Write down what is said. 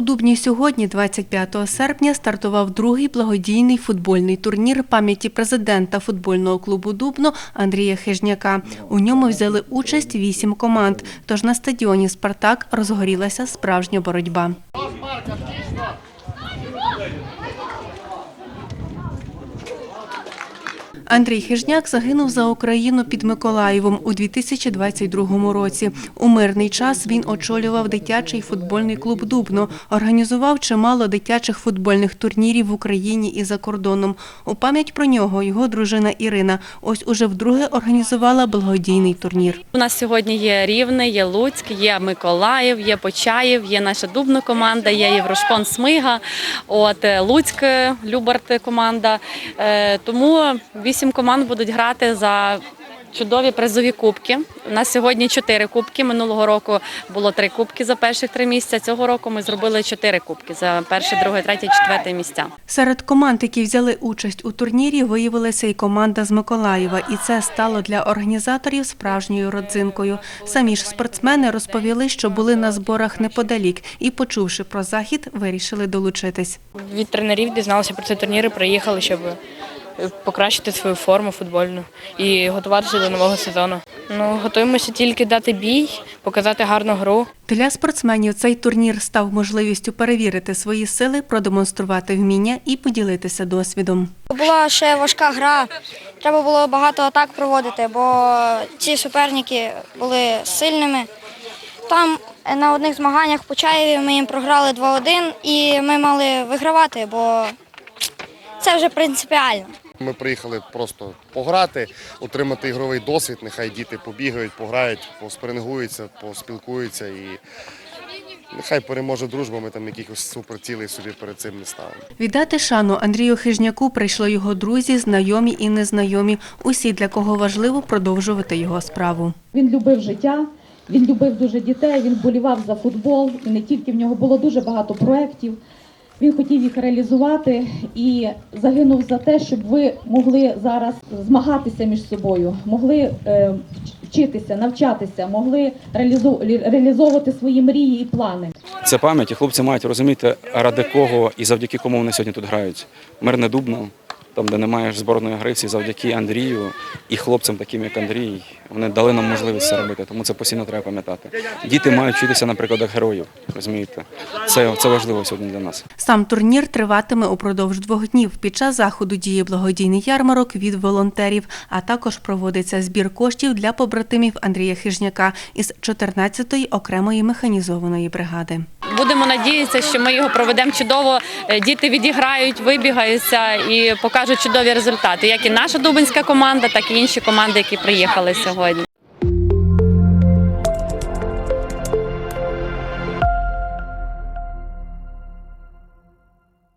Дубні сьогодні, 25 серпня, стартував другий благодійний футбольний турнір пам'яті президента футбольного клубу Дубно Андрія Хижняка. У ньому взяли участь вісім команд. Тож на стадіоні Спартак розгорілася справжня боротьба. Андрій Хижняк загинув за Україну під Миколаєвом у 2022 році. У мирний час він очолював дитячий футбольний клуб Дубно, організував чимало дитячих футбольних турнірів в Україні і за кордоном. У пам'ять про нього його дружина Ірина ось уже вдруге організувала благодійний турнір. У нас сьогодні є Рівне, є Луцьк, є Миколаїв, є Почаїв, є наша дубна команда, є Єврошпон Смига, от е, Луцьк, е, Любарт команда. Е, Тому вісім команд будуть грати за. Чудові призові кубки. У нас сьогодні чотири кубки. Минулого року було три кубки за перших три місця. Цього року ми зробили чотири кубки за перше, друге, третє, четверте місця. Серед команд, які взяли участь у турнірі, виявилася і команда з Миколаєва, і це стало для організаторів справжньою родзинкою. Самі ж спортсмени розповіли, що були на зборах неподалік, і, почувши про захід, вирішили долучитись. Від тренерів дізналися про ці турніри, приїхали, щоб покращити свою форму футбольну і готуватися до нового сезону. Ну, готуємося тільки дати бій, показати гарну гру. Для спортсменів цей турнір став можливістю перевірити свої сили, продемонструвати вміння і поділитися досвідом. Була ще важка гра. Треба було багато атак проводити, бо ці суперники були сильними. Там на одних змаганнях в Почаєві ми їм програли 2-1 і ми мали вигравати, бо це вже принципіально. Ми приїхали просто пограти, отримати ігровий досвід. Нехай діти побігають, пограють, поспрингуються, поспілкуються і нехай переможе дружба. Ми там якихось суперцілей собі перед цим не ставимо. Віддати шану Андрію Хижняку прийшли його друзі, знайомі і незнайомі. Усі, для кого важливо продовжувати його справу. Він любив життя, він любив дуже дітей, він болівав за футбол. І не тільки в нього було дуже багато проєктів. Він хотів їх реалізувати і загинув за те, щоб ви могли зараз змагатися між собою, могли е, вчитися, навчатися, могли реалізовувати свої мрії і плани. Це пам'ять, і хлопці мають розуміти, ради кого і завдяки кому вони сьогодні тут грають. Мирне Дубно, там, де немає зборної агресії, завдяки Андрію і хлопцям, таким як Андрій, вони дали нам можливість це робити. Тому це постійно треба пам'ятати. Діти мають вчитися на прикладах героїв. Розумієте, це, це важливо сьогодні для нас. Сам турнір триватиме упродовж двох днів. Під час заходу діє благодійний ярмарок від волонтерів, а також проводиться збір коштів для побратимів Андрія Хижняка із 14-ї окремої механізованої бригади. Будемо надіятися, що ми його проведемо чудово. Е, Діти відіграють, вибігаються і покажуть чудові результати, як і наша дубинська команда, так і інші команди, які приїхали сьогодні.